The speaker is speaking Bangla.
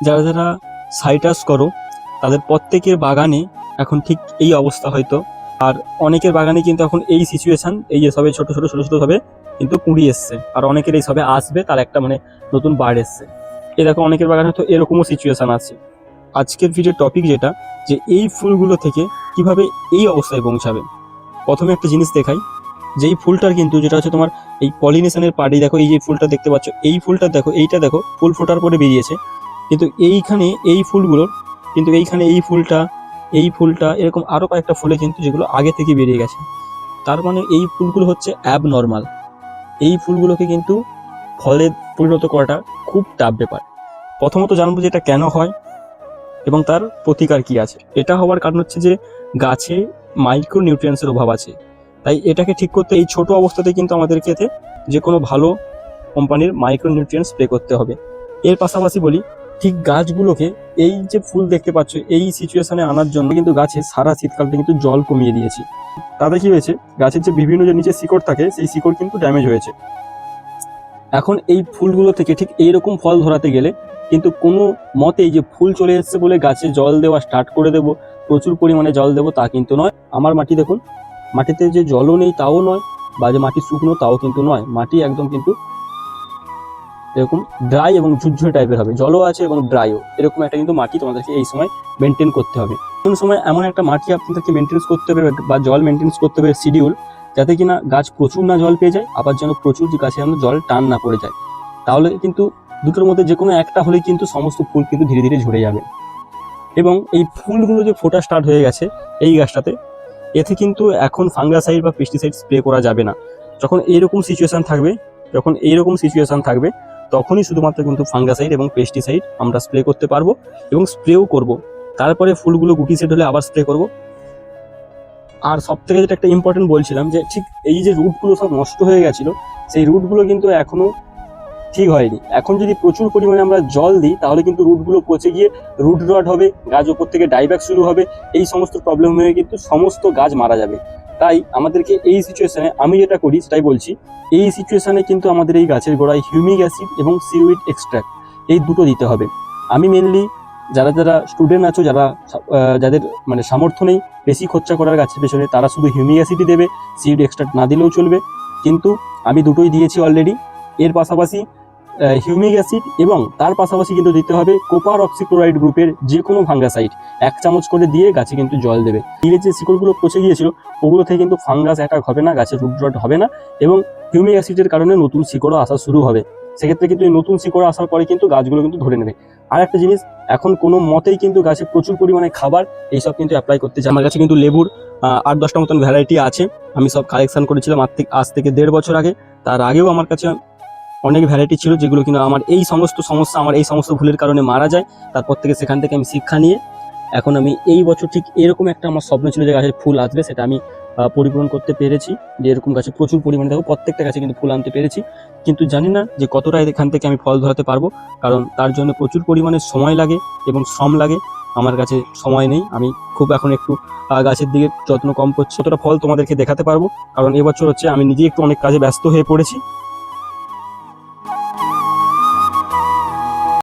যারা যারা সাইটাস করো, তাদের প্রত্যেকের বাগানে এখন ঠিক এই অবস্থা হয়তো। আর অনেকের বাগানে কিন্তু এখন এই সিচুয়েশন এই যে সবে ছোট ছোট ছোট ছোট সবে কিন্তু কুড়ি এসছে। আর অনেকের এই সবে আসবে, তার একটা মানে নতুন বাড় এসছে। এ দেখো, অনেকের বাগানে তো এরকমও সিচুয়েশান আছে। আজকের ভিডিওর টপিক যেটা, যে এই ফুলগুলো থেকে কীভাবে এই অবস্থায় পৌঁছাবে। প্রথমে একটা জিনিস দেখাই, যেই ফুলটার কিন্তু, যেটা হচ্ছে তোমার এই পলিনেশনের পার্টি দেখো, এই যে ফুলটা দেখতে পাচ্ছ, এই ফুলটা দেখো, এইটা দেখো, ফুল ফোটার পরে বেরিয়েছে। কিন্তু এইখানে এই ফুলগুলোর, কিন্তু এইখানে এই ফুলটা এই ফুলটা এরকম আরও কয়েকটা ফুলে কিন্তু যেগুলো আগে থেকে বেরিয়ে গেছে। তার মানে এই ফুলগুলো হচ্ছে অ্যাব নর্মাল এই ফুলগুলোকে কিন্তু ফলে পরিণত করাটা খুব টাফ ব্যাপার। প্রথমত জানব যে এটা কেন হয় এবং তার প্রতিকার কি আছে। এটা হওয়ার কারণ হচ্ছে যে গাছে মাইক্রো নিউট্রিয়েন্টসের অভাব আছে। তাই এটাকে ঠিক করতে এই ছোট অবস্থাতে কিন্তু আমাদের এতে যে কোনো ভালো কোম্পানির মাইক্রো নিউট্রিয়েন্টস স্প্রে করতে হবে। এর পাশাপাশি বলি ঠিক গাছগুলোকে এই যে ফুল দেখতে পাচ্ছ, এই সিচুয়েশনে আনার জন্য কিন্তু গাছে সারা শীতকালটা কিন্তু জল কমিয়ে দিয়েছি। তাতে কি হয়েছে? গাছের যে বিভিন্ন যে নিচে শিকড় থাকে, সেই শিকড় কিন্তু ড্যামেজ হয়েছে। এখন এই ফুলগুলো থেকে ঠিক এইরকম ফল ধরাতে গেলে কিন্তু কোনো মতেই যে ফুল চলে এসেছে বলে গাছে জল দেওয়া স্টার্ট করে দেবো, প্রচুর পরিমাণে জল দেবো তা কিন্তু নয়। আমার মাটি দেখুন, মাটিতে যে জলও নেই তাও নয়, বা যে মাটি শুকনো তাও কিন্তু নয়। মাটি একদম কিন্তু এরকম ড্রাই এবং ঝুরঝুরে টাইপের হবে। জলও আছে এবং ড্রাইও এরকম একটা কিন্তু মাটি তোমাদেরকে এই সময় মেনটেন করতে হবে। কোন সময় এমন একটা মাটি আপনাদেরকে মেনটেন্স করতে হবে বা জল মেনটেন্স করতে হবে শিডিউল যাতে কিনা গাছ প্রচুর না জল পেয়ে যায়, আবার যেন প্রচুর গাছে যেন জল টান না পড়ে যায়। তাহলে কিন্তু দুটোর মধ্যে যে কোনো একটা হলেই কিন্তু সমস্ত ফুল কিন্তু ধীরে ধীরে ঝরে যাবে। এবং এই ফুলগুলো যে ফোটা স্টার্ট হয়ে গেছে এই গাছটাতে, এতে কিন্তু এখন ফাঙ্গাসাইড বা পেস্টিসাইড স্প্রে করা যাবে না। যখন এইরকম সিচুয়েশন থাকবে, যখন এইরকম সিচুয়েশান থাকবে তখনই শুধুমাত্র কিন্তু ফাঙ্গাসাইড এবং পেস্টিসাইড আমরা স্প্রে করতে পারব এবং স্প্রেও করব। তারপরে ফুলগুলো গুটি সেট হলে আবার স্প্রে করব। আর সব থেকে যেটা একটা ইম্পর্টেন্ট বলছিলাম যে, ঠিক এই যে রুটগুলো সব নষ্ট হয়ে গেছিল, সেই রুটগুলো কিন্তু এখনও ঠিক হয়নি। এখন যদি প্রচুর পরিমাণে আমরা জল দিই, তাহলে কিন্তু রুটগুলো পচে গিয়ে রুট রড হবে, গাছ ওপর থেকে ডাইব্যাক শুরু হবে। এই সমস্ত প্রবলেম হয়ে কিন্তু সমস্ত গাছ মারা যাবে। তাই আমাদেরকে এই সিচুয়েশনে আমি যেটা করি, সেটাই বলছি, এই সিচুয়েশনে কিন্তু আমাদের এই গাছের গোড়ায় হিউমিক অ্যাসিড এবং সিউইড এক্সট্রাক্ট এই দুটো দিতে হবে। আমি মেনলি যারা যারা স্টুডেন্ট আছো, যারা যাদের মানে সামর্থ্য নেই বেশি খরচা করার গাছের পেছনে, তারা শুধু হিউমিক অ্যাসিডই দেবে সিউইড এক্সট্রাক্ট না দিলেও চলবে। কিন্তু আমি দুটোই দিয়েছি অলরেডি এর পাশাপাশি হিউমিক অ্যাসিড এবং তার পাশাপাশি কিন্তু দিতে হবে কোপার অক্সিক্লোরাইড গ্রুপের যে কোনো ফাঙ্গাসাইড। এক চামচ করে দিয়ে গাছে কিন্তু জল দেবে। ধীরে যে শিকড়গুলো পচে গিয়েছিল, ওগুলো থেকে কিন্তু ফাঙ্গাস অ্যাটাক হবে না গাছের রুট হবে না এবং হিউমিক অ্যাসিডের কারণে নতুন শিকড়ও আসা শুরু হবে। সেক্ষেত্রে কিন্তু এই নতুন শিকড় আসার পরে কিন্তু গাছগুলো কিন্তু ধরে নেবে। আর একটা জিনিস, এখন কোনো মতেই কিন্তু গাছে প্রচুর পরিমাণে খাবার, এইসব কিন্তু অ্যাপ্লাই করতে চাই আমার কাছে কিন্তু লেবুর আট দশটা মতন ভ্যারাইটি আছে। আমি সব কালেকশন করেছিলাম আজ থেকে দেড় বছর আগে। তার আগেও আমার কাছে অনেক ভ্যারাইটি ছিল যেগুলো কিন্তু আমার এই সমস্ত সমস্যা, আমার এই সমস্ত ভুলের কারণে মারা যায়। তারপর থেকে সেখান থেকে আমি শিক্ষা নিয়ে এখন আমি এই বছর ঠিক এরকম একটা আমার স্বপ্ন ছিল যে গাছের ফুল আসবে, সেটা আমি পরিপূরণ করতে পেরেছি। যে এরকম গাছে প্রচুর পরিমাণে দেখো প্রত্যেকটা গাছে কিন্তু ফুল আনতে পেরেছি। কিন্তু জানি না যে কতটা এখান থেকে আমি ফল ধরাতে পারব, কারণ তার জন্য প্রচুর পরিমাণে সময় লাগে এবং শ্রম লাগে। আমার কাছে সময় নেই। আমি খুব এখন একটু গাছের দিকে যত্ন কম করছি। অতটা ফল তোমাদেরকে দেখাতে পারব? কারণ এবছর হচ্ছে আমি নিজে একটু অনেক কাজে ব্যস্ত হয়ে পড়েছি।